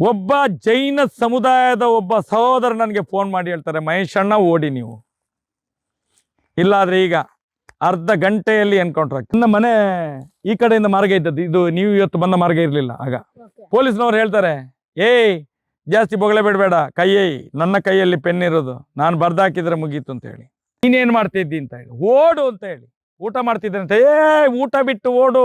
ಒಬ್ಬ ಜೈನ ಸಮುದಾಯದ ಒಬ್ಬ ಸಹೋದರ ನನಗೆ ಫೋನ್ ಮಾಡಿ ಹೇಳ್ತಾರೆ ಮಹೇಶ್ ಅಣ್ಣ ಓಡಿ ನೀವು. ಇಲ್ಲಾದ್ರೆ ಈಗ ಅರ್ಧ ಗಂಟೆಯಲ್ಲಿ ಎನ್ಕೌಂಟರ್ ಆಗ್ತದೆ ನನ್ನ ಮನೆ ಈ ಕಡೆಯಿಂದ ಮಾರ್ಗ ಇದ್ದದ್ದು ಇದು ನೀವು ಇವತ್ತು ಬಂದ ಮಾರ್ಗ ಇರಲಿಲ್ಲ. ಆಗ ಪೊಲೀಸ್ನವ್ರು ಹೇಳ್ತಾರೆ ಏಯ್ ಜಾಸ್ತಿ ಬೊಗಳೆ ಬಿಡಬೇಡ ಕೈಯೇ ನನ್ನ ಕೈಯಲ್ಲಿ ಪೆನ್ ಇರೋದು ನಾನು ಬರ್ದಾಕಿದ್ರೆ ಮುಗೀತು ಅಂತ ಹೇಳಿ. ನೀನೇನ್ ಮಾಡ್ತಿದ್ದಿ? ಅಂತ ಹೇಳಿ. ಓಡು ಅಂತ ಹೇಳಿ. ಊಟ ಮಾಡ್ತಿದ್ದೆ ಅಂತ ಏ ಊಟ ಬಿಟ್ಟು ಓಡು.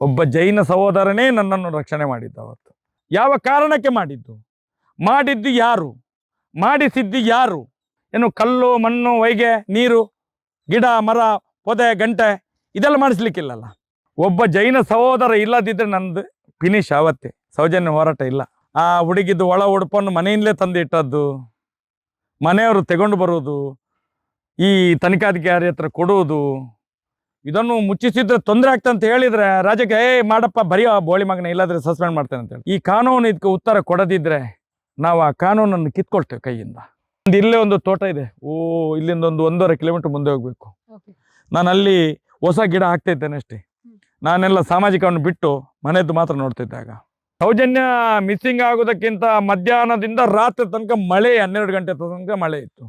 ಒಬ್ಬ ಜೈನ ಸಹೋದರನೇ ನನ್ನನ್ನು ರಕ್ಷಣೆ ಮಾಡಿದ್ದ ಅವತ್ತು. ಯಾವ ಕಾರಣಕ್ಕೆ ಮಾಡಿದ್ದು? ಮಾಡಿದ್ದು ಯಾರು? ಮಾಡಿಸಿದ್ದು ಯಾರು? ಏನು ಕಲ್ಲು, ಮಣ್ಣು, ಹೊಯ್ಗೆ, ನೀರು, ಗಿಡ, ಮರ, ಪೊದೆ, ಗಂಟೆ ಇದೆಲ್ಲ ಮಾಡಿಸ್ಲಿಕ್ಕಿಲ್ಲಲ್ಲ? ಒಬ್ಬ ಜೈನ ಸಹೋದರ ಇಲ್ಲದಿದ್ರೆ ನಂದು ಫಿನಿಶ್ ಆವತ್ತೆ. ಸೌಜನ್ಯ ಹೋರಾಟ ಇಲ್ಲ. ಆ ಹುಡುಗಿದ್ದು ಒಳ ಉಡುಪನ್ನು ಮನೆಯಿಂದಲೇ ತಂದು ಇಟ್ಟದ್ದು. ಮನೆಯವರು ತಗೊಂಡು ಬರುವುದು. ಈ ತನಿಖಾಧಿಕಾರಿ ಹತ್ರ ಕೊಡುವುದು. ಇದನ್ನು ಮುಚ್ಚಿಸಿದ್ರೆ ತೊಂದರೆ ಆಗ್ತಂತ ಅಂತ ಹೇಳಿದ್ರೆ ರಾಜ್ಯಕ್ಕೆ ಏ ಮಾಡಪ್ಪ ಬರೀ ಬೋಳಿ ಮಗನ ಇಲ್ಲಾದ್ರೆ ಸಸ್ಪೆಂಡ್ ಮಾಡ್ತೇನೆ ಅಂತ ಹೇಳಿ. ಈ ಕಾನೂನು ಇದಕ್ಕೆ ಉತ್ತರ ಕೊಡದಿದ್ರೆ ನಾವು ಆ ಕಾನೂನನ್ನು ಕಿತ್ಕೊಳ್ತೇವೆ ಕೈಯಿಂದ. ಒಂದು ಇಲ್ಲೇ ಒಂದು ತೋಟ ಇದೆ. ಓ ಇಲ್ಲಿಂದ ಒಂದು ಒಂದೂವರೆ ಕಿಲೋಮೀಟರ್ ಮುಂದೆ ಹೋಗ್ಬೇಕು. ನಾನು ಅಲ್ಲಿ ಹೊಸ ಗಿಡ ಹಾಕ್ತಾ ಇದ್ದೇನೆ ಅಷ್ಟೇ. ನಾನೆಲ್ಲ ಸಾಮಾಜಿಕವನ್ನು ಬಿಟ್ಟು ಮನೆಯದ್ದು ಮಾತ್ರ ನೋಡ್ತಿದ್ದಾಗ ಸೌಜನ್ಯ ಮಿಸ್ಸಿಂಗ್ ಆಗೋದಕ್ಕಿಂತ ಮಧ್ಯಾಹ್ನದಿಂದ ರಾತ್ರಿ ತನಕ ಮಳೆ ಹನ್ನೆರಡು ಗಂಟೆ ತನಕ ಮಳೆ ಇತ್ತು.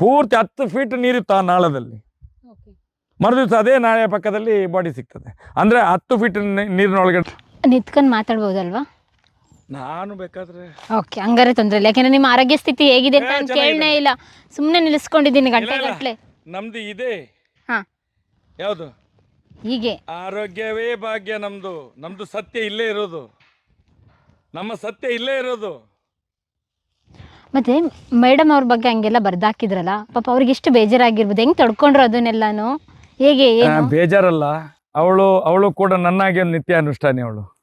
ಪೂರ್ತಿ ಹತ್ತು ಫೀಟ್ ನೀರಿತ್ತು ಆ ನಾಳದಲ್ಲಿ. ಮರುದಿವಸ ಅದೇ ನಾಳೆ ಪಕ್ಕದಲ್ಲಿ ಬಾಡಿ ಸಿಗ್ತದೆ. ಅಂದ್ರೆ ಹತ್ತು ಫೀಟ್ ನೀರಿನೊಳಗಡೆ ನಿಂತ್ಕೊಂಡು ಮಾತಾಡ್ಬೋದಲ್ವಾ? ನಾನು ಬೇಕಾದ್ರೆ ಓಕೆ ಹಂಗಾರೆ ತೊಂದರೆ ಇಲ್ಲ. ಯಾಕಂದ್ರೆ ನಿಮ್ಮ ಆರೋಗ್ಯ ಸ್ಥಿತಿ ಹೇಗಿದೆ ಅಂತ ನಾನು ಕೇಳನೇ ಇಲ್ಲ. ಸುಮ್ಮನೆ ನಿಲ್ಲಿಸ್ಕೊಂಡಿದ್ದೀನಿ ಗಂಟೆಗಟ್ಟಲೆ ಗಂಟೆ ಇಲ್ಲ. ಗಟ್ಟಲೆ ನಮ್ದು ಇದೆ. ಹಾ. ಯಾವುದು? ಹೀಗೆ. ಆರೋಗ್ಯವೇ ಭಾಗ್ಯ ನಮ್ದು. ನಮ್ದು ಸತ್ಯ ಇಲ್ಲೇ ಇರೋದು. ನಮ್ಮ ಸತ್ಯ ಇಲ್ಲೇ ಇರೋದು. ಮತ್ತೆ ಮೇಡಮ್ ಅವ್ರ ಬಗ್ಗೆ ಹಂಗೆಲ್ಲ ಬರ್ದಾಕಿದ್ರಲ್ಲ ಪಾಪ ಅವ್ರಿಗೆ ಎಷ್ಟು ಬೇಜಾರಾಗಿರ್ಬೋದು. ಹೆಂಗ್ ತಡ್ಕೊಂಡ್ರು ಅದನ್ನೆಲ್ಲಾನು? ಹೇಗೆ ಬೇಜಾರಲ್ಲ. ಅವಳು ಅವಳು ಕೂಡ ನನ್ನಾಗೆ ಒಂದು ನಿತ್ಯ ಅನುಷ್ಠಾನಿ ಅವಳು.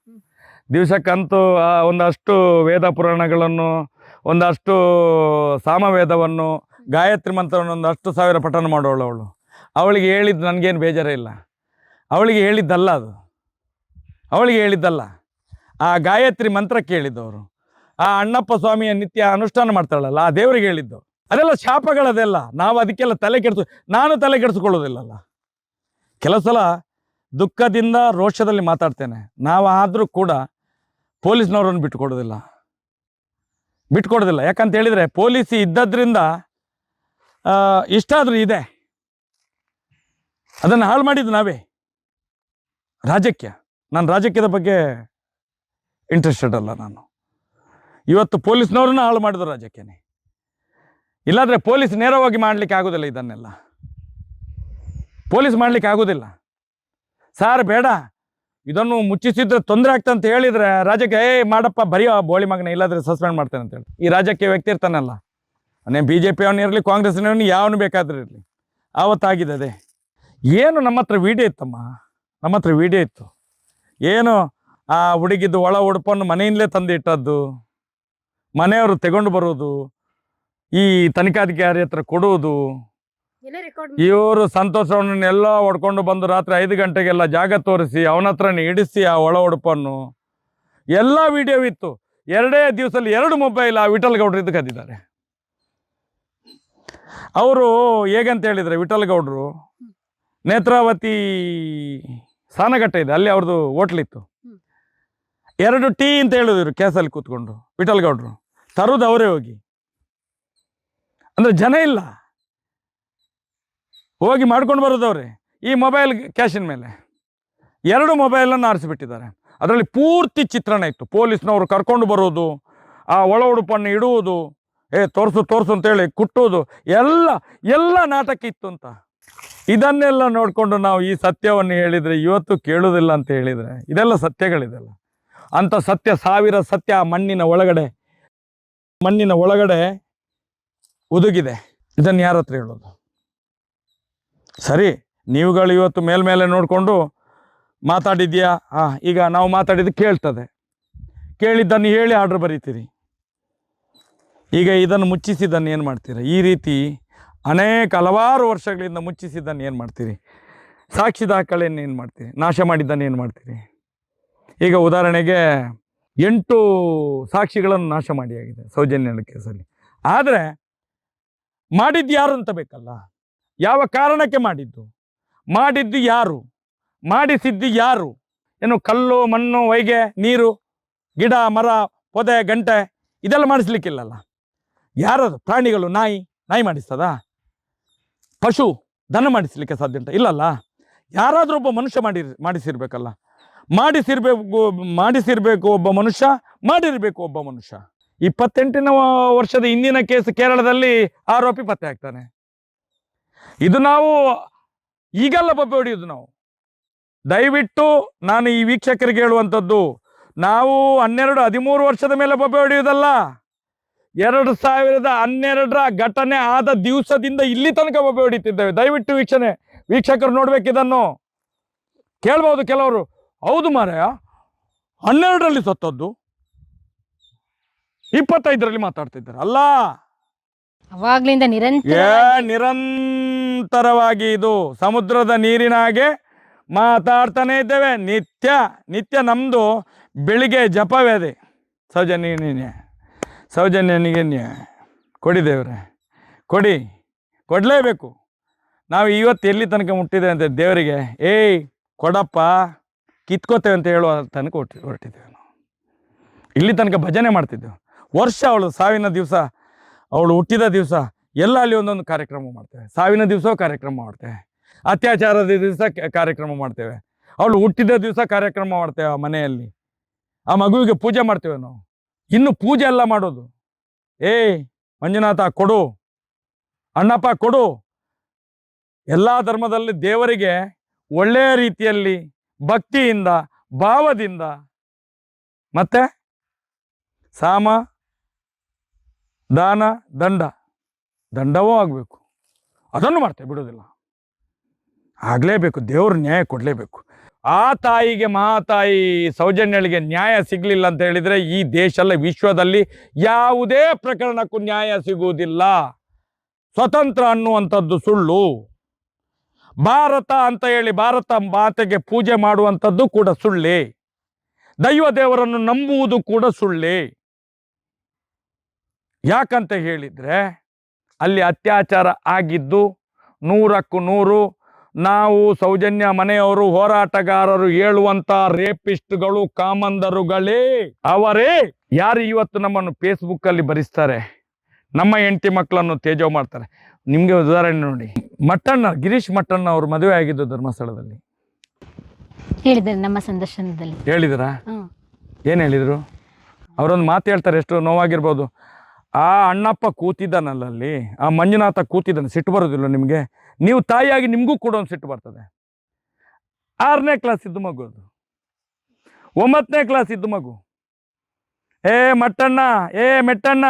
ದಿವಸಕ್ಕಂತೂ ಆ ಒಂದಷ್ಟು ವೇದ ಪುರಾಣಗಳನ್ನು ಒಂದಷ್ಟು ಸಾಮವೇದವನ್ನು ಗಾಯತ್ರಿ ಮಂತ್ರವನ್ನು ಒಂದು ಅಷ್ಟು ಸಾವಿರ ಪಠನ ಮಾಡೋಳು ಅವಳು. ಅವಳಿಗೆ ಹೇಳಿದ್ದು ನನಗೇನು ಬೇಜಾರೇ ಇಲ್ಲ. ಅವಳಿಗೆ ಹೇಳಿದ್ದಲ್ಲ ಅದು. ಅವಳಿಗೆ ಹೇಳಿದ್ದಲ್ಲ. ಆ ಗಾಯತ್ರಿ ಮಂತ್ರ ಕೇಳಿದ್ದವರು. ಆ ಅಣ್ಣಪ್ಪ ಸ್ವಾಮಿಯ ನಿತ್ಯ ಅನುಷ್ಠಾನ ಮಾಡ್ತಾಳಲ್ಲ ಆ ದೇವರಿಗೆ ಹೇಳಿದ್ದು. ಅದೆಲ್ಲ ಶಾಪಗಳದೆಲ್ಲ. ನಾವು ಅದಕ್ಕೆಲ್ಲ ತಲೆ ಕೆಡಿಸ್ ನಾನು ತಲೆ ಕೆಡಿಸ್ಕೊಳ್ಳೋದಿಲ್ಲಲ್ಲ. ಕೆಲವು ಸಲ ದುಃಖದಿಂದ ರೋಷದಲ್ಲಿ ಮಾತಾಡ್ತೇನೆ. ನಾವು ಆದರೂ ಕೂಡ ಪೊಲೀಸ್ನವರನ್ನು ಬಿಟ್ಟುಕೊಡೋದಿಲ್ಲ ಬಿಟ್ಕೊಡೋದಿಲ್ಲ ಯಾಕಂತ ಹೇಳಿದರೆ ಪೊಲೀಸ್ ಇದ್ದದ್ರಿಂದ ಇಷ್ಟಾದರೂ ಇದೆ. ಅದನ್ನು ಹಾಳು ಮಾಡಿದ್ದು ನಾವೇ. ರಾಜಕೀಯ. ನಾನು ರಾಜಕೀಯದ ಬಗ್ಗೆ ಇಂಟ್ರೆಸ್ಟೆಡ್ ಅಲ್ಲ ನಾನು. ಇವತ್ತು ಪೊಲೀಸ್ನವ್ರನ್ನ ಹಾಳು ಮಾಡಿದ್ರು ರಾಜಕೀಯನೇ. ಇಲ್ಲಾಂದರೆ ಪೊಲೀಸ್ ನೇರವಾಗಿ ಮಾಡಲಿಕ್ಕೆ ಆಗೋದಿಲ್ಲ ಇದನ್ನೆಲ್ಲ. ಪೊಲೀಸ್ ಮಾಡ್ಲಿಕ್ಕೆ ಆಗೋದಿಲ್ಲ. ಸಾರ್, ಬೇಡ. ಇದನ್ನು ಮುಚ್ಚಿಸಿದ್ರೆ ತೊಂದರೆ ಆಗ್ತದೆ ಅಂತ ಹೇಳಿದ್ರೆ ರಾಜಕ್ಕೆ ಏ ಮಾಡಪ್ಪ, ಬರೀ ಬೋಳಿ ಮಗನ ಇಲ್ಲಾದ್ರೆ ಸಸ್ಪೆಂಡ್ ಮಾಡ್ತೇನೆ ಅಂತ ಹೇಳಿ. ಈ ರಾಜಕೀಯ ವ್ಯಕ್ತಿ ಇರ್ತಾನಲ್ಲ ಅನೇ ಬಿ ಜೆ ಪಿ ಅವನಿರಲಿ ಕಾಂಗ್ರೆಸ್ನವನು ಯಾವನು ಬೇಕಾದ್ರೂ ಇರಲಿ. ಆವತ್ತಾಗಿದೆ ಅದೇ ಏನು ನಮ್ಮ ಹತ್ರ ವಿಡಿಯೋ ಇತ್ತಮ್ಮ? ನಮ್ಮ ಹತ್ರ ವಿಡಿಯೋ ಇತ್ತು. ಏನು ಆ ಹುಡುಗಿದ್ದು ಒಳ ಉಡುಪನ್ನು ಮನೆಯಿಂದಲೇ ತಂದು ಇಟ್ಟದ್ದು, ಮನೆಯವರು ತಗೊಂಡು ಬರೋದು, ಈ ತನಿಖಾಧಿಕಾರಿ ಹತ್ರ ಕೊಡುವುದು ಇವರು ಸಂತೋಷವನ್ನೆಲ್ಲ ಹೊಡ್ಕೊಂಡು ಬಂದು ರಾತ್ರಿ ಐದು ಗಂಟೆಗೆಲ್ಲ ಜಾಗ ತೋರಿಸಿ ಅವನ ಹತ್ರನೇ ಇಡಿಸಿ ಆ ಒಳ ಉಡುಪನ್ನು. ಎಲ್ಲ ವಿಡಿಯೋ ಇತ್ತು. ಎರಡೇ ದಿವಸದಲ್ಲಿ ಎರಡು ಮೊಬೈಲ್ ಆ ವಿಠಲ್ ಗೌಡ್ರು ಇದು ಕದ್ದಿದ್ದಾರೆ. ಅವರು ಹೇಗಂತ ಹೇಳಿದ್ರೆ ವಿಠಲ್ ಗೌಡ್ರು ನೇತ್ರಾವತಿ ಸಾನಘಟ್ಟ ಇದೆ ಅಲ್ಲಿ ಅವ್ರದ್ದು ಹೋಟ್ಲಿತ್ತು. ಎರಡು ಟೀ ಅಂತ ಹೇಳಿದ್ರು ಕೇಸಲ್ಲಿ ಕೂತ್ಕೊಂಡು ವಿಠಲ್ ಗೌಡ್ರು. ತರೋದು ಅವರೇ ಹೋಗಿ. ಅಂದರೆ ಜನ ಇಲ್ಲ. ಹೋಗಿ ಮಾಡ್ಕೊಂಡು ಬರೋದವ್ರಿ ಈ ಮೊಬೈಲ್ ಕ್ಯಾಶಿನ ಮೇಲೆ. ಎರಡು ಮೊಬೈಲನ್ನು ಆರಿಸಿಬಿಟ್ಟಿದ್ದಾರೆ. ಅದರಲ್ಲಿ ಪೂರ್ತಿ ಚಿತ್ರಣ ಇತ್ತು. ಪೊಲೀಸ್ನವರು ಕರ್ಕೊಂಡು ಬರೋದು, ಆ ಒಳ ಉಡುಪನ್ನು ಇಡುವುದು, ಏ ತೋರಿಸು ತೋರಿಸು ಅಂತೇಳಿ ಕುಟ್ಟೋದು, ಎಲ್ಲ ಎಲ್ಲ ನಾಟಕ ಇತ್ತು ಅಂತ. ಇದನ್ನೆಲ್ಲ ನೋಡಿಕೊಂಡು ನಾವು ಈ ಸತ್ಯವನ್ನು ಹೇಳಿದರೆ ಇವತ್ತು ಕೇಳುವುದಿಲ್ಲ ಅಂತ ಹೇಳಿದರೆ, ಇದೆಲ್ಲ ಸತ್ಯಗಳಿದೆಲ್ಲ. ಅಂಥ ಸತ್ಯ, ಸಾವಿರ ಸತ್ಯ ಆ ಮಣ್ಣಿನ ಒಳಗಡೆ ಮಣ್ಣಿನ ಒಳಗಡೆ ಉದುಗಿದೆ. ಇದನ್ನು ಯಾರ ಹತ್ರ ಹೇಳೋದು? ಸರಿ, ನೀವುಗಳು ಇವತ್ತು ಮೇಲ್ಮೇಲೆ ನೋಡಿಕೊಂಡು ಮಾತಾಡಿದ್ಯಾ ಹಾಂ ಈಗ ನಾವು ಮಾತಾಡಿದ್ದು ಕೇಳ್ತದೆ. ಕೇಳಿದ್ದನ್ನು ಹೇಳಿ ಆರ್ಡ್ರ್ ಬರೀತೀರಿ. ಈಗ ಇದನ್ನು ಮುಚ್ಚಿಸಿದ್ದನ್ನು ಏನು ಮಾಡ್ತೀರಿ? ಈ ರೀತಿ ಅನೇಕ ಹಲವಾರು ವರ್ಷಗಳಿಂದ ಮುಚ್ಚಿಸಿದ್ದನ್ನು ಏನು ಮಾಡ್ತೀರಿ? ಸಾಕ್ಷಿ ದಾಖಲೆಯನ್ನು ಏನು ಮಾಡ್ತೀರಿ? ನಾಶ ಮಾಡಿದ್ದನ್ನು ಏನು ಮಾಡ್ತೀರಿ? ಈಗ ಉದಾಹರಣೆಗೆ ಎಂಟು ಸಾಕ್ಷಿಗಳನ್ನು ನಾಶ ಮಾಡಿ ಆಗಿದೆ ಸೌಜನ್ಯ ಕೇಸಲ್ಲಿ. ಆದರೆ ಮಾಡಿದ್ದು ಯಾರು ಅಂತ ಬೇಕಲ್ಲ? ಯಾವ ಕಾರಣಕ್ಕೆ ಮಾಡಿದ್ದು? ಮಾಡಿದ್ದು ಯಾರು? ಮಾಡಿಸಿದ್ದು ಯಾರು? ಏನು ಕಲ್ಲು, ಮಣ್ಣು, ಹೊಯ್ಗೆ, ನೀರು, ಗಿಡ, ಮರ, ಪೊದೆ, ಗಂಟೆ ಇದೆಲ್ಲ ಮಾಡಿಸ್ಲಿಕ್ಕಿಲ್ಲಲ್ಲ? ಯಾರದು? ಪ್ರಾಣಿಗಳು, ನಾಯಿ ನಾಯಿ ಮಾಡಿಸ್ತದಾ? ಪಶು, ದನ ಮಾಡಿಸ್ಲಿಕ್ಕೆ ಸಾಧ್ಯ ಉಂಟ? ಇಲ್ಲಲ್ಲ? ಯಾರಾದರೂ ಒಬ್ಬ ಮನುಷ್ಯ ಮಾಡಿ, ಮಾಡಿಸಿರ್ಬೇಕಲ್ಲ? ಮಾಡಿಸಿರ್ಬೇಕು ಮಾಡಿಸಿರ್ಬೇಕು ಒಬ್ಬ ಮನುಷ್ಯ, ಮಾಡಿರ್ಬೇಕು ಒಬ್ಬ ಮನುಷ್ಯ. ಇಪ್ಪತ್ತೆಂಟನೇ ವರ್ಷದ ಹಿಂದಿನ ಕೇಸ್ ಕೇರಳದಲ್ಲಿ ಆರೋಪಿ ಪತ್ತೆ ಆಗ್ತಾನೆ ಇದು ನಾವು ಈಗೆಲ್ಲ ಬೊಬ್ಬೆ ಹೊಡೆಯುದು ನಾವು. ದಯವಿಟ್ಟು ನಾನು ಈ ವೀಕ್ಷಕರಿಗೆ ಹೇಳುವಂಥದ್ದು, ನಾವು ಹನ್ನೆರಡು, ಹದಿಮೂರು ವರ್ಷದ ಮೇಲೆ ಬೊಬ್ಬೆ ಹೊಡೆಯುವುದಲ್ಲ. ಎರಡು ಸಾವಿರದ ಹನ್ನೆರಡರ ಘಟನೆ ಆದ ದಿವಸದಿಂದ ಇಲ್ಲಿ ತನಕ ಬೊಬ್ಬೆ ಹೊಡಿತಿದ್ದೇವೆ. ದಯವಿಟ್ಟು ವೀಕ್ಷಣೆ, ವೀಕ್ಷಕರು ನೋಡ್ಬೇಕು ಇದನ್ನು. ಕೇಳ್ಬೋದು ಕೆಲವರು. ಹೌದು ಮಾರಾಯ, ಹನ್ನೆರಡರಲ್ಲಿ ಸತ್ತದ್ದು, ಇಪ್ಪತ್ತೈದರಲ್ಲಿ ಮಾತಾಡ್ತಿದ್ದಾರೆ. ಅಲ್ಲ! ಅವಾಗ್ಲಿಂದ ನಿರಂತರ ಏ, ನಿರಂತರವಾಗಿ ಇದು ಸಮುದ್ರದ ನೀರಿನ ಹಾಗೆ ಮಾತಾಡ್ತಾನೆ ಇದ್ದೇವೆ. ನಿತ್ಯ ನಿತ್ಯ ನಮ್ಮದು ಬೆಳಿಗ್ಗೆ ಜಪವೇ ಅದೇ. ಸೌಜನ್ಯ ಸೌಜನ್ಯನಿಗೆ ಕೊಡಿ ದೇವ್ರೆ. ಕೊಡಿ. ಕೊಡಲೇಬೇಕು. ನಾವು ಇವತ್ತು ಎಲ್ಲಿ ತನಕ ಮುಟ್ಟಿದ್ದೇವೆ ಅಂತ ದೇವರಿಗೆ, ಏಯ್, ಕೊಡಪ್ಪ, ಕಿತ್ಕೋತೇವೆ ಅಂತ ಹೇಳುವ ತನಕ ಹೊಟ್ಟಿ ಹೊರಟಿದ್ದೇವೆ ನಾವು. ಇಲ್ಲಿ ತನಕ ಭಜನೆ ಮಾಡ್ತಿದ್ದೆವು. ವರ್ಷ ಅವಳು ಸಾವಿನ ದಿವಸ ಅವಳು ಹುಟ್ಟಿದ ದಿವಸ ಎಲ್ಲ ಅಲ್ಲಿ ಒಂದೊಂದು ಕಾರ್ಯಕ್ರಮ ಮಾಡ್ತೇವೆ. ಸಾವಿನ ದಿವಸ ಕಾರ್ಯಕ್ರಮ ಮಾಡ್ತೇವೆ. ಅತ್ಯಾಚಾರದ ದಿವಸ ಕಾರ್ಯಕ್ರಮ ಮಾಡ್ತೇವೆ. ಅವಳು ಹುಟ್ಟಿದ ದಿವಸ ಕಾರ್ಯಕ್ರಮ ಮಾಡ್ತೇವೆ ಆ ಮನೆಯಲ್ಲಿ. ಆ ಮಗುವಿಗೆ ಪೂಜೆ ಮಾಡ್ತೇವೆ ನಾವು. ಇನ್ನು ಪೂಜೆ ಎಲ್ಲ ಮಾಡೋದು. ಏಯ್, ಮಂಜುನಾಥ ಕೊಡು. ಅಣ್ಣಪ್ಪ ಕೊಡು. ಎಲ್ಲ ಧರ್ಮದಲ್ಲಿ ದೇವರಿಗೆ ಒಳ್ಳೆಯ ರೀತಿಯಲ್ಲಿ ಭಕ್ತಿಯಿಂದ, ಭಾವದಿಂದ. ಮತ್ತೆ, ಸಾಮ ದಾನ, ದಂಡ. ದಂಡವೂ ಆಗಬೇಕು. ಅದನ್ನು ಮಾಡ್ತೇವೆ ಬಿಡೋದಿಲ್ಲ ಆಗಲೇಬೇಕು, ದೇವರು ನ್ಯಾಯ ಕೊಡಲೇಬೇಕು. ಆ ತಾಯಿಗೆ ಮಹಾತಾಯಿ ಸೌಜನ್ಯಳಿಗೆ ನ್ಯಾಯ ಸಿಗಲಿಲ್ಲ ಅಂತ ಹೇಳಿದರೆ ಈ ದೇಶ ಅಲ್ಲ, ವಿಶ್ವದಲ್ಲಿ ಯಾವುದೇ ಪ್ರಕರಣಕ್ಕೂ ನ್ಯಾಯ ಸಿಗುವುದಿಲ್ಲ. ಸ್ವತಂತ್ರ ಅನ್ನುವಂಥದ್ದು ಸುಳ್ಳು. ಭಾರತ ಅಂತ ಹೇಳಿ ಭಾರತ ಮಾತೆಗೆ ಪೂಜೆ ಮಾಡುವಂಥದ್ದು ಕೂಡ ಸುಳ್ಳೇ. ದೈವ ದೇವರನ್ನು ನಂಬುವುದು ಕೂಡ ಸುಳ್ಳೇ. ಯಾಕಂತ ಹೇಳಿದರೆ ಅಲ್ಲಿ ಅತ್ಯಾಚಾರ ಆಗಿದ್ದು ನೂರಕ್ಕೂ ನೂರು ನಾವು ಸೌಜನ್ಯ ಮನೆಯವರು ಹೋರಾಟಗಾರರು ಹೇಳುವಂತ ರೇಪಿಸ್ಟ್ಗಳು ಕಾಮಂದರುಗಳೇ ಅವರೇ. ಯಾರು ಇವತ್ತು ನಮ್ಮನ್ನು ಫೇಸ್ಬುಕ್ ಅಲ್ಲಿ ಬರಿಸ್ತಾರೆ? ನಮ್ಮ ಹೆಂಡತಿ ಮಕ್ಕಳನ್ನು ತೇಜೋ ಮಾಡ್ತಾರೆ. ನಿಮಗೆ ಉದಾಹರಣೆ ನೋಡಿ. ಮಟ್ಟಣ್ಣ ಗಿರೀಶ್ ಮಟ್ಟಣ್ಣ ಅವರು ಮದುವೆ ಆಗಿದ್ದು ಧರ್ಮಸ್ಥಳದಲ್ಲಿ. ಹೇಳಿದ್ದಾರೆ ನಮ್ಮ ಸಂದರ್ಶನದಲ್ಲಿ. ಹೇಳಿದರಾ ಏನು ಹೇಳಿದರು? ಅವರೊಂದು ಮಾತು ಹೇಳ್ತಾರೆ ಎಷ್ಟು ನೋವಾಗಿರ್ಬೋದು. ಆ ಅಣ್ಣಪ್ಪ ಕೂತಿದ್ದಾನಲ್ಲ ಅಲ್ಲಿ ಆ ಮಂಜುನಾಥ ಕೂತಿದ್ದಾನೆ, ಸಿಟ್ಟು ಬರೋದಿಲ್ಲ ನಿಮಗೆ? ನೀವು ತಾಯಿಯಾಗಿ ನಿಮಗೂ ಕೂಡ ಒಂದು ಸಿಟ್ಟು ಬರ್ತದೆ. ಆರನೇ ಕ್ಲಾಸ್ ಇದ್ದು ಮಗು ಅದು. ಒಂಬತ್ತನೇ ಕ್ಲಾಸ್ ಇದ್ದು ಮಗು. ಏ ಮಟ್ಟಣ್ಣ, ಏ ಮೆಟ್ಟಣ್ಣ,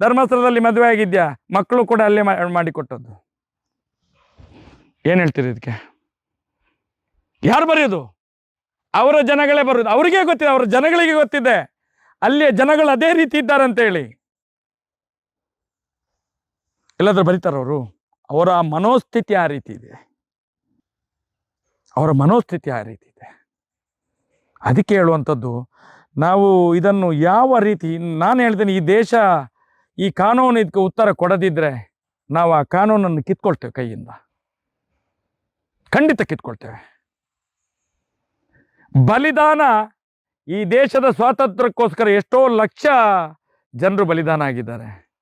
ಧರ್ಮಸ್ಥಳದಲ್ಲಿ ಮದುವೆ ಆಗಿದ್ಯಾ? ಮಕ್ಕಳು ಕೂಡ ಅಲ್ಲೇ ಮಾಡಿಕೊಟ್ಟದ್ದು. ಏನು ಹೇಳ್ತೀರಿ ಇದಕ್ಕೆ ಯಾರು ಬರೆಯೋದು? ಅವರ ಜನಗಳೇ ಬರೋದು ಅವರಿಗೆ ಗೊತ್ತಿದೆ, ಅವರ ಜನಗಳಿಗೆ ಗೊತ್ತಿದೆ. ಅಲ್ಲಿಯ ಜನಗಳು ಅದೇ ರೀತಿ ಇದ್ದಾರೆ ಅಂತ ಹೇಳಿ ಎಲ್ಲಾದ್ರೂ ಬರೀತಾರ ಅವರು? ಅವರ ಮನೋಸ್ಥಿತಿ ಆ ರೀತಿ ಇದೆ. ಅವರ ಮನೋಸ್ಥಿತಿ ಆ ರೀತಿ ಇದೆ. ಅದಕ್ಕೆ ಹೇಳುವಂಥದ್ದು, ನಾವು ಇದನ್ನು ಯಾವ ರೀತಿ, ನಾನು ಹೇಳ್ತೇನೆ ಈ ದೇಶ ಈ ಕಾನೂನು ಇದಕ್ಕೆ ಉತ್ತರ ಕೊಡದಿದ್ರೆ ನಾವು ಆ ಕಾನೂನನ್ನು ಕಿತ್ಕೊಳ್ತೇವೆ ಕೈಯಿಂದ. ಖಂಡಿತ ಕಿತ್ಕೊಳ್ತೇವೆ. ಬಲಿದಾನ ಈ ದೇಶದ ಸ್ವಾತಂತ್ರ್ಯಕ್ಕೋಸ್ಕರ ಎಷ್ಟೋ ಲಕ್ಷ ಜನರು ಬಲಿದಾನ ಆಗಿದ್ದಾರೆ.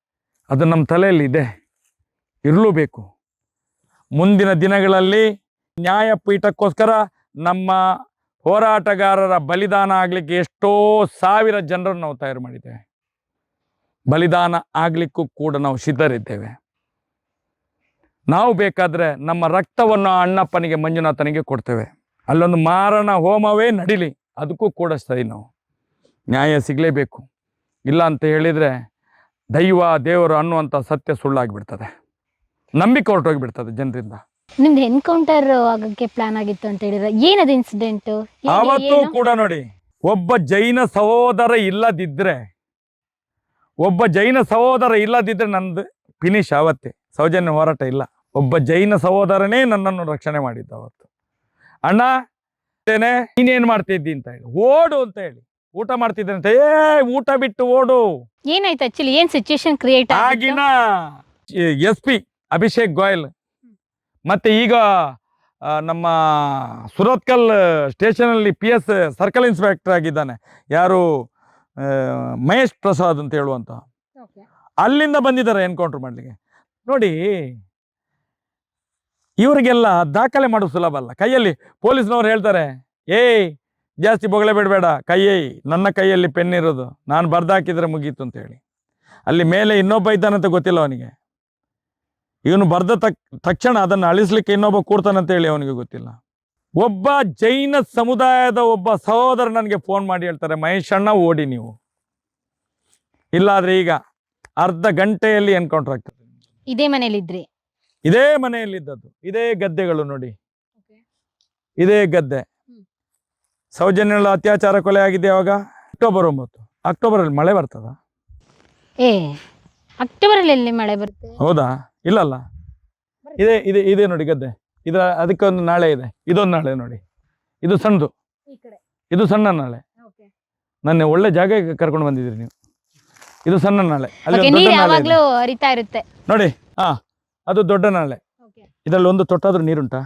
ಅದು ನಮ್ಮ ತಲೆಯಲ್ಲಿ ಇದೆ ಇರಲೂಬೇಕು. ಮುಂದಿನ ದಿನಗಳಲ್ಲಿ ನ್ಯಾಯಪೀಠಕ್ಕೋಸ್ಕರ ನಮ್ಮ ಹೋರಾಟಗಾರರ ಬಲಿದಾನ ಆಗಲಿಕ್ಕೆ ಎಷ್ಟೋ ಸಾವಿರ ಜನರನ್ನು ನಾವು ತಯಾರು ಮಾಡಿದ್ದೇವೆ. ಬಲಿದಾನ ಆಗಲಿಕ್ಕೂ ಕೂಡ ನಾವು ಸಿದ್ಧರಿದ್ದೇವೆ. ನಾವು ಬೇಕಾದರೆ ನಮ್ಮ ರಕ್ತವನ್ನು ಅಣ್ಣಪ್ಪನಿಗೆ, ಮಂಜುನಾಥನಿಗೆ ಕೊಡ್ತೇವೆ. ಅಲ್ಲೊಂದು ಮಾರಣ ಹೋಮವೇ ನಡೀಲಿ, ಅದಕ್ಕೂ ಕೂಡ ಸರಿ ನಾವು. ನ್ಯಾಯ ಸಿಗಲೇಬೇಕು. ಇಲ್ಲ ಅಂತ ಹೇಳಿದರೆ ದೈವ ದೇವರು ಅನ್ನುವಂಥ ಸತ್ಯ ಸುಳ್ಳಾಗಿಬಿಡ್ತದೆ. ನಂಬಿಕೆ ಹೊರಟೋಗಿಬಿಡ್ತದೆ ಜನರಿಂದ. ನಿಮ್ದು ಎನ್ಕೌಂಟರ್ ಆಗಕ್ಕೆ ಪ್ಲಾನ್ ಆಗಿತ್ತು ಅಂತ ಹೇಳಿದ್ರೆ ಏನದು ಇನ್ಸಿಡೆಂಟ್ ಆವತ್ತು ಕೂಡ ನೋಡಿ ಒಬ್ಬ ಜೈನ ಸಹೋದರ ಇಲ್ಲದಿದ್ರೆ ಒಬ್ಬ ಜೈನ ಸಹೋದರ ಇಲ್ಲದಿದ್ರೆ ನಂದು ಫಿನಿಶ್ ಆವತ್ತೆ. ಸೌಜನ್ಯ ಹೋರಾಟ ಇಲ್ಲ. ಒಬ್ಬ ಜೈನ ಸಹೋದರನೇ ನನ್ನನ್ನು ರಕ್ಷಣೆ ಮಾಡಿದ್ದ ಅವತ್ತು. ಅಣ್ಣ ಏನೇ ನೀನೇನ್ ಮಾಡ್ತಿದ್ದಿ ಅಂತ ಹೇಳಿ. ಓಡು ಅಂತ ಹೇಳಿ. ಊಟ ಮಾಡ್ತಿದ್ದೆ ಅಂತ ಏ ಊಟ ಬಿಟ್ಟು ಓಡು. ಏನಾಯ್ತು ಆಕ್ಚುಲಿ ಏನ್ ಸಿಚುಯೇಷನ್ ಕ್ರಿಯೇಟ್ ಆಗಿನ ಎಸ್ ಪಿ ಅಭಿಷೇಕ್ ಗೋಯಲ್. ಮತ್ತೆ ಈಗ ನಮ್ಮ ಸುರತ್ಕಲ್ ಸ್ಟೇಷನಲ್ಲಿ ಪಿ ಎಸ್ ಸರ್ಕಲ್ ಇನ್ಸ್ಪೆಕ್ಟರ್ ಆಗಿದ್ದಾನೆ. ಯಾರು ಮಹೇಶ್ ಪ್ರಸಾದ್ ಅಂತ ಹೇಳುವಂತ ಅಲ್ಲಿಂದ ಬಂದಿದ್ದಾರೆ ಎನ್ಕೌಂಟರ್ ಮಾಡಲಿಕ್ಕೆ. ನೋಡಿ ಇವರಿಗೆಲ್ಲ ದಾಖಲೆ ಮಾಡೋದು ಸುಲಭ ಅಲ್ಲ. ಕೈಯಲ್ಲಿ ಪೊಲೀಸ್ನವ್ರು ಹೇಳ್ತಾರೆ ಏಯ್ ಜಾಸ್ತಿ ಬೊಗಳೆ ಬಿಡಬೇಡ. ಏಯ್ ನನ್ನ ಕೈಯಲ್ಲಿ ಪೆನ್ ಇರೋದು. ನಾನು ಬರ್ದಾಕಿದ್ರೆ ಮುಗೀತು ಅಂತ ಹೇಳಿ. ಅಲ್ಲಿ ಮೇಲೆ ಇನ್ನೊಬ್ಬ ಇದ್ದಾನಂತ ಗೊತ್ತಿಲ್ಲ ಅವನಿಗೆ. ಇವನು ಬರ್ದ ತಕ್ ತಕ್ಷಣ ಅದನ್ನು ಅಳಿಸ್ಲಿಕ್ಕೆ ಇನ್ನೊಬ್ಬ ಕೂಡ್ತಾನಂತ ಹೇಳಿ ಅವನಿಗೆ ಗೊತ್ತಿಲ್ಲ. ಒಬ್ಬ ಜೈನ ಸಮುದಾಯದ ಒಬ್ಬ ಸಹೋದರ ನನಗೆ ಫೋನ್ ಮಾಡಿ ಹೇಳ್ತಾರೆ ಮಹೇಶಣ್ಣ ಓಡಿ ನೀವು. ಇಲ್ಲಾದ್ರೆ ಈಗ ಅರ್ಧ ಗಂಟೆಯಲ್ಲಿ ಎನ್ಕೌಂಟರ್ ಆಗ್ತದೆ. ಇದೇ ಮನೆಯಲ್ಲಿದ್ರಿ? ಇದೇ ಮನೆಯಲ್ಲಿದ್ದದ್ದು. ಇದೇ ಗದ್ದೆಗಳು ನೋಡಿ. ಇದೇ ಗದ್ದೆ. ಸೌಜನ್ಯಗಳ ಅತ್ಯಾಚಾರ ಕೊಲೆ ಆಗಿದೆ ಯಾವಾಗ? ಅಕ್ಟೋಬರ್ ಒಂಬತ್ತು. ಅಕ್ಟೋಬರಲ್ಲಿ ಮಳೆ ಬರ್ತದ? ಏ ಅಕ್ಟೋಬರ್ ಅಲ್ಲಿ ಮಳೆ ಬರುತ್ತೆ? ಹೌದಾ? ಇಲ್ಲಲ್ಲ. ಅಲ್ಲ ಇದೆ ಇದೆ ನೋಡಿ ಗದ್ದೆ. ಇದರ ಅದಕ್ಕೊಂದು ನಾಳೆ ಇದೆ. ಇದೊಂದು ನಾಳೆ ನೋಡಿ. ಇದು ಸಣ್ಣದು. ಇದು ಸಣ್ಣ ನಾಳೆ. ನನ್ನ ಒಳ್ಳೆ ಜಾಗ ಕರ್ಕೊಂಡು ಬಂದಿದ್ರಿ ನೀವು. ಇದು ಸಣ್ಣ ನಾಳೆ. ಅಲ್ಲಿ. ಹರಿತಾ ಇರುತ್ತೆ. ನೋಡಿ ಹಾ ಅದು ದೊಡ್ಡ ನಾಳೆ. ಇದರಲ್ಲಿ ಒಂದು ತೊಟ್ಟಾದ್ರೂ ನೀರುಂಟಾ?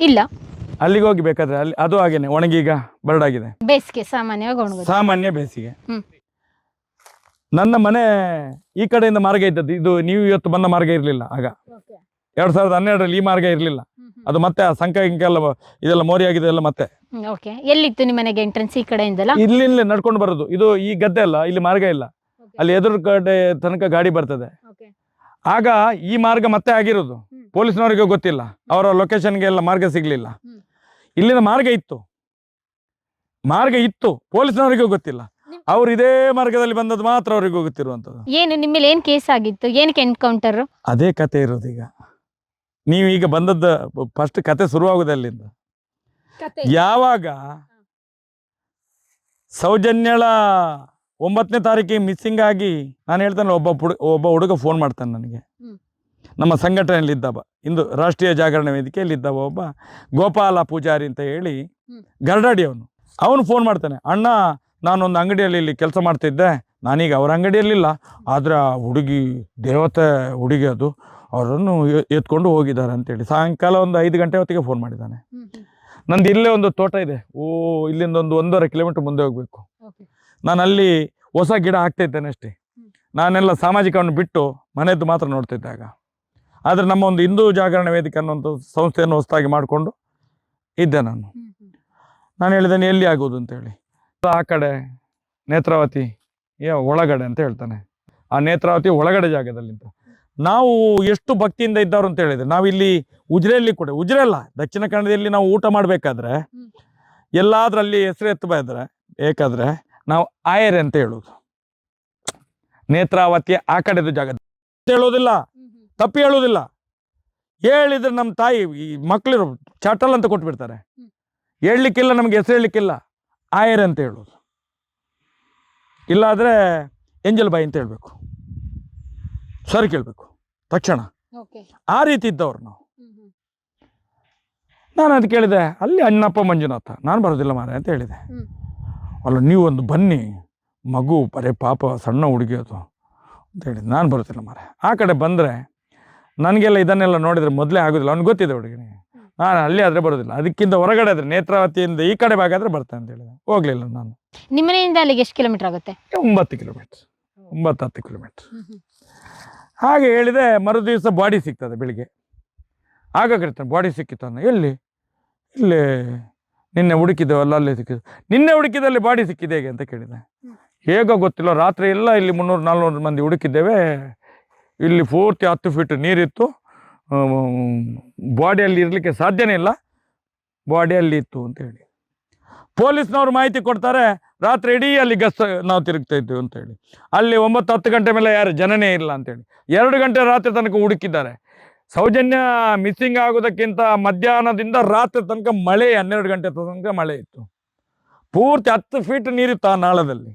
ಇಲ್ಲ. ಅಲ್ಲಿಗೆ ಹೋಗಿ ಬೇಕಾದ್ರೆ ಅಲ್ಲಿ ಅದು ಹಾಗೇನೆ ಒಣಗೀಗ ಈಗ ಬರಡಾಗಿದೆ. ಬೇಸಿಗೆ ಸಾಮಾನ್ಯವಾಗಿ ಸಾಮಾನ್ಯ ಬೇಸಿಗೆ. ಹ್ಮ್. ನನ್ನ ಮನೆ ಈ ಕಡೆಯಿಂದ ಮಾರ್ಗ ಇದ್ದದ್ದು. ಇದು ನೀವು ಇವತ್ತು ಬಂದ ಮಾರ್ಗ ಇರಲಿಲ್ಲ ಆಗ. ಎರಡ್ ಸಾವಿರದ ಹನ್ನೆರಡರಲ್ಲಿ ಈ ಮಾರ್ಗ ಇರಲಿಲ್ಲ. ಅದು ಮತ್ತೆ ಆ ಗಿಂಕ ಎಲ್ಲ ಇದೆಲ್ಲ ಮೋರಿ ಆಗಿದೆ ಎಲ್ಲ ಮತ್ತೆ. ಓಕೆ. ಎಲ್ಲಿತ್ತು ನಿಮ್ಮ ಮನೆಗೆ ಎಂಟ್ರೆನ್ಸ್ ಈ ಕಡೆಯಿಂದಲ್ಲ ಇಲ್ಲಿ ನಡ್ಕೊಂಡು ಬರೋದು. ಇದು ಈ ಗದ್ದೆ ಅಲ್ಲ ಇಲ್ಲಿ ಮಾರ್ಗ ಇಲ್ಲ. ಅಲ್ಲಿ ಎದುರು ಕಡೆ ತನಕ ಗಾಡಿ ಬರ್ತದೆ. ಆಗ ಈ ಮಾರ್ಗ ಮತ್ತೆ ಆಗಿರೋದು. ಪೊಲೀಸ್ನವರಿಗೆ ಗೊತ್ತಿಲ್ಲ. ಅವರ ಲೊಕೇಶನ್ಗೆ ಎಲ್ಲ ಮಾರ್ಗ ಸಿಗ್ಲಿಲ್ಲ. ಇಲ್ಲಿನ ಮಾರ್ಗ ಇತ್ತು. ಮಾರ್ಗ ಇತ್ತು. ಪೊಲೀಸ್ನವರಿಗೂ ಗೊತ್ತಿಲ್ಲ. ಅವ್ರು ಇದೇ ಮಾರ್ಗದಲ್ಲಿ ಬಂದದ್ದು ಮಾತ್ರ ಅವ್ರಿಗೆ ಗೊತ್ತಿರುವಂಥದ್ದು ಏನು ನಿಮ್ಮ ಮೇಲೆ ಏನ್ ಕೇಸ್ ಆಗಿತ್ತು? ಏನಕ್ಕೆ ಎನ್ಕೌಂಟರ್ ಅದೇ ಕತೆ ಇರೋದು ಈಗ. ನೀವು ಈಗ ಬಂದದ್ದು ಫಸ್ಟ್ ಕತೆ ಶುರುವಾಗುದ ಅಲ್ಲಿಂದ. ಯಾವಾಗ? ಸೌಜನ್ಯಳ ಒಂಬತ್ತನೇ ತಾರೀಕಿಗೆ ಮಿಸ್ಸಿಂಗ್ ಆಗಿ ನಾನು ಹೇಳ್ತಾನೆ ಒಬ್ಬ ಒಬ್ಬ ಹುಡುಗ ಫೋನ್ ಮಾಡ್ತಾನೆ ನನಗೆ. ನಮ್ಮ ಸಂಘಟನೆಯಲ್ಲಿ ಇದ್ದವ ಇಂದು ರಾಷ್ಟ್ರೀಯ ಜಾಗರಣ ವೇದಿಕೆಯಲ್ಲಿ ಇದ್ದವ ಒಬ್ಬ ಗೋಪಾಲ ಪೂಜಾರಿ ಅಂತ ಹೇಳಿ. ಗರಡಾಡಿ ಅವನು. ಅವನು ಫೋನ್ ಮಾಡ್ತಾನೆ ಅಣ್ಣ ನಾನೊಂದು ಅಂಗಡಿಯಲ್ಲಿ ಇಲ್ಲಿ ಕೆಲಸ ಮಾಡ್ತಿದ್ದೆ. ನಾನೀಗ ಅವ್ರ ಅಂಗಡಿಯಲ್ಲಿಲ್ಲ. ಆದರೆ ಆ ಹುಡುಗಿ ದೇವತೆ ಹುಡುಗಿ ಅದು ಅವರನ್ನು ಎತ್ಕೊಂಡು ಹೋಗಿದ್ದಾರೆ ಅಂತೇಳಿ. ಸಾಯಂಕಾಲ ಒಂದು ಐದು ಗಂಟೆ ಹೊತ್ತಿಗೆ ಫೋನ್ ಮಾಡಿದ್ದಾನೆ. ನಂದು ಇಲ್ಲೇ ಒಂದು ತೋಟ ಇದೆ. ಓ ಇಲ್ಲಿಂದ ಒಂದು ಒಂದೂವರೆ ಕಿಲೋಮೀಟ್ರ್ ಮುಂದೆ ಹೋಗಬೇಕು. ನಾನು ಅಲ್ಲಿ ಹೊಸ ಗಿಡ ಹಾಕ್ತಿದ್ದೇನೆ ಅಷ್ಟೇ. ನಾನೆಲ್ಲ ಸಾಮಾಜಿಕವನ್ನು ಬಿಟ್ಟು ಮನೆಯದ್ದು ಮಾತ್ರ ನೋಡ್ತಿದ್ದಾಗ ಆದರೆ ನಮ್ಮ ಒಂದು ಹಿಂದೂ ಜಾಗರಣ ವೇದಿಕೆ ಅನ್ನುವಂಥ ಸಂಸ್ಥೆಯನ್ನು ಹೊಸದಾಗಿ ಮಾಡಿಕೊಂಡು ಇದ್ದೆ ನಾನು. ನಾನು ಹೇಳಿದ್ದೇನೆ ಎಲ್ಲಿ ಆಗೋದು ಅಂತೇಳಿ. ಆ ಕಡೆ ನೇತ್ರಾವತಿ ಏ ಒಳಗಡೆ ಅಂತ ಹೇಳ್ತಾನೆ. ಆ ನೇತ್ರಾವತಿ ಒಳಗಡೆ ಜಾಗದಲ್ಲಿ ಅಂತ. ನಾವು ಎಷ್ಟು ಭಕ್ತಿಯಿಂದ ಇದ್ದವ್ರು ಅಂತ ಹೇಳಿದ್ರೆ ನಾವು ಇಲ್ಲಿ ಉಜಿರೆಯಲ್ಲಿ ಕೂಡ ಉಜಿರೆ ಅಲ್ಲ ದಕ್ಷಿಣ ಕನ್ನಡದಲ್ಲಿ ನಾವು ಊಟ ಮಾಡಬೇಕಾದ್ರೆ. ಎಲ್ಲಾದ್ರಲ್ಲಿ ಹೆಸರು ಎತ್ತಬೇಕಾದ್ರೆ ಬೇಕಾದ್ರೆ ನಾವು ಆಯರ್ ಅಂತ ಹೇಳೋದು. ನೇತ್ರಾವತಿ ಆ ಕಡೆದು ಜಾಗ. ಹೇಳೋದಿಲ್ಲ. ತಪ್ಪಿ ಹೇಳೋದಿಲ್ಲ. ಹೇಳಿದ್ರೆ ನಮ್ಮ ತಾಯಿ ಈ ಮಕ್ಕಳಿರೋ ಚಾಟಲ್ ಅಂತ ಕೊಟ್ಬಿಡ್ತಾರೆ. ಹೇಳಲಿಕ್ಕಿಲ್ಲ ನಮ್ಗೆ ಹೆಸರು ಹೇಳಲಿಕ್ಕಿಲ್ಲ. ಆಯರ್ ಅಂತ ಹೇಳೋದು. ಇಲ್ಲಾದರೆ ಎಂಜಲ್ ಬಾಯಿ ಅಂತ ಹೇಳಬೇಕು. ಸರಿ ಕೇಳಬೇಕು. ತಕ್ಷಣ. ಆ ರೀತಿ ಇದ್ದವ್ರು ನಾವು. ನಾನು ಅದು ಕೇಳಿದೆ ಅಲ್ಲಿ ಅಣ್ಣಪ್ಪ ಮಂಜುನಾಥ. ನಾನು ಬರೋದಿಲ್ಲ ಮಾರೆ ಅಂತ ಹೇಳಿದೆ. ಅಲ್ಲ ನೀವು ಒಂದು ಬನ್ನಿ ಮಗು ಬರೇ ಪಾಪ ಸಣ್ಣ ಹುಡುಗಿ ಅದು ಅಂತ ಹೇಳಿದೆ. ನಾನು ಬರೋದಿಲ್ಲ ಮಾರೆ ಆ ಕಡೆ ಬಂದರೆ ನನಗೆಲ್ಲ ಇದನ್ನೆಲ್ಲ ನೋಡಿದರೆ ಮೊದಲೇ ಆಗೋದಿಲ್ಲ. ಅವ್ನಿಗೆ ಗೊತ್ತಿದೆ ಹುಡುಗಿನಿಗೆ ನಾನು ಅಲ್ಲಿ ಆದರೆ ಬರೋದಿಲ್ಲ. ಅದಕ್ಕಿಂತ ಹೊರಗಡೆ ಆದರೆ ನೇತ್ರಾವತಿಯಿಂದ ಈ ಕಡೆ ಭಾಗ ಆದರೆ ಬರ್ತೇನೆ ಅಂತ ಹೇಳಿದೆ. ಹೋಗಲಿಲ್ಲ ನಾನು. ನಿಮ್ಮ ಮನೆಯಿಂದ ಅಲ್ಲಿಗೆ ಎಷ್ಟು ಕಿಲೋಮೀಟರ್ ಆಗುತ್ತೆ? ಒಂಬತ್ತು ಕಿಲೋಮೀಟ್ರ್ ಒಂಬತ್ತು ಹತ್ತು ಕಿಲೋಮೀಟ್ರ್ ಹಾಗೆ ಹೇಳಿದೆ ಮರು ದಿವಸ ಬಾಡಿ ಸಿಗ್ತದೆ ಬೆಳಿಗ್ಗೆ. ಆಗ ಕರಿತಾನೆ ಬಾಡಿ ಸಿಕ್ಕಿತ್ತು ಅನ್ನ ಎಲ್ಲಿ? ಇಲ್ಲಿ ನಿನ್ನೆ ಹುಡುಕಿದ್ದೇವಲ್ಲ ಅಲ್ಲೇ ಸಿಕ್ಕಿದ್ದು. ನಿನ್ನೆ ಹುಡುಕಿದಲ್ಲಿ ಬಾಡಿ ಸಿಕ್ಕಿದೆ ಹೇಗೆ ಅಂತ ಕೇಳಿದೆ. ಹೇಗೋ ಗೊತ್ತಿಲ್ಲ ರಾತ್ರಿ ಎಲ್ಲ ಇಲ್ಲಿ ಮುನ್ನೂರು ನಾಲ್ನೂರು ಮಂದಿ ಹುಡುಕಿದ್ದೇವೆ. ಇಲ್ಲಿ ಪೂರ್ತಿ ಹತ್ತು ಫೀಟ್ ನೀರಿತ್ತು. ಬಾಡಿಯಲ್ಲಿ ಇರಲಿಕ್ಕೆ ಸಾಧ್ಯನೇ ಇಲ್ಲ. ಬಾಡಿಯಲ್ಲಿ ಇತ್ತು ಅಂತ ಹೇಳಿ. ಪೊಲೀಸ್ನವ್ರು ಮಾಹಿತಿ ಕೊಡ್ತಾರೆ ರಾತ್ರಿ ಇಡೀ ಅಲ್ಲಿ ಗಸ್ ನಾವು ತಿರುಗ್ತಾ ಇದ್ವಿ ಅಂತ ಹೇಳಿ. ಅಲ್ಲಿ ಒಂಬತ್ತು ಹತ್ತು ಗಂಟೆ ಮೇಲೆ ಯಾರು ಜನನೇ ಇಲ್ಲ ಅಂತೇಳಿ ಎರಡು ಗಂಟೆ ರಾತ್ರಿ ತನಕ ಹುಡುಕಿದ್ದಾರೆ. ಸೌಜನ್ಯ ಮಿಸ್ಸಿಂಗ್ ಆಗೋದಕ್ಕಿಂತ ಮಧ್ಯಾಹ್ನದಿಂದ ರಾತ್ರಿ ತನಕ ಮಳೆ ಹನ್ನೆರಡು ಗಂಟೆ ತನಕ ಮಳೆ ಇತ್ತು. ಪೂರ್ತಿ ಹತ್ತು ಫೀಟ್ ನೀರಿತ್ತು ಆ ನಾಳದಲ್ಲಿ.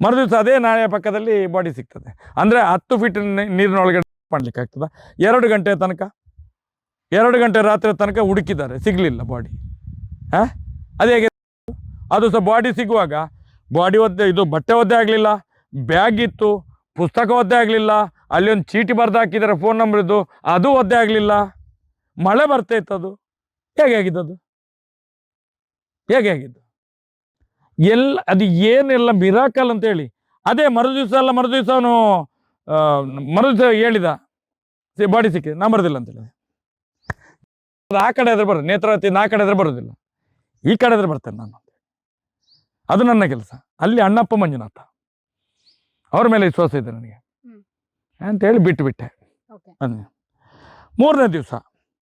ಮರುದಿವಸ ಅದೇ ನಾಳೆಯ ಪಕ್ಕದಲ್ಲಿ ಬಾಡಿ ಸಿಗ್ತದೆ. ಅಂದರೆ ಹತ್ತು ಫೀಟ್ ನೀರಿನೊಳಗಡೆ ಮಾಡ್ಲಿಕ್ಕೆ ಆಗ್ತದ ಎರಡು ಗಂಟೆ ತನಕ? ಎರಡು ಗಂಟೆ ರಾತ್ರಿ ತನಕ ಹುಡುಕಿದ್ದಾರೆ, ಸಿಗಲಿಲ್ಲ ಬಾಡಿ ಹಾಂ? ಅದು ಹೇಗೆ? ಅದು ಸಹ ಬಾಡಿ ಸಿಗುವಾಗ ಬಾಡಿ ಒದ್ದೆ, ಇದು ಬಟ್ಟೆ ಒದ್ದೆ ಆಗಲಿಲ್ಲ ಬ್ಯಾಗ್ ಇತ್ತು, ಪುಸ್ತಕ ಒದ್ದೆ ಆಗಲಿಲ್ಲ, ಅಲ್ಲಿ ಒಂದು ಚೀಟಿ ಬರೆದು ಹಾಕಿದ್ದಾರೆ ಫೋನ್ ನಂಬರ್ ಇದ್ದು ಅದು ಒದ್ದೆ ಆಗಲಿಲ್ಲ. ಮಳೆ ಬರ್ತಾ ಅದು. ಹೇಗೆ ಆಗಿದ್ದದು ಹೇಗೆ ಆಗಿದ್ದು? ಎಲ್ಲ, ಅದು ಏನೆಲ್ಲ ಮಿರಾಕಲ್ ಅಂತೇಳಿ. ಅದೇ ಮರು ದಿವಸ ಅಲ್ಲ ಮರು ದಿವಸ ಮರು ಹೇಳಿದ ಸಿ- ಬಾಡಿ ಸಿಕ್ಕಿದೆ. ನಾ ಬರೋದಿಲ್ಲ ಅಂತೇಳಿ ಅದು ಆ ಕಡೆ ಆದ್ರೆ ಬರೋದು ನೇತ್ರಾವತಿ ಆ ಕಡೆ ಆದ್ರೆ ಬರೋದಿಲ್ಲ. ಈ ಕಡೆ ಆದ್ರೆ ಬರ್ತೇನೆ ನಾನು ಅದು ನನ್ನ ಕೆಲಸ. ಅಲ್ಲಿ ಅಣ್ಣಪ್ಪ ಮಂಜುನಾಥ ಅವ್ರ ಮೇಲೆ ವಿಶ್ವಾಸ ಇದೆ ನನಗೆ ಅಂತ ಅಂತೇಳಿ ಬಿಟ್ಟು ಬಿಟ್ಟೆ. ಮೂರನೇ ದಿವಸ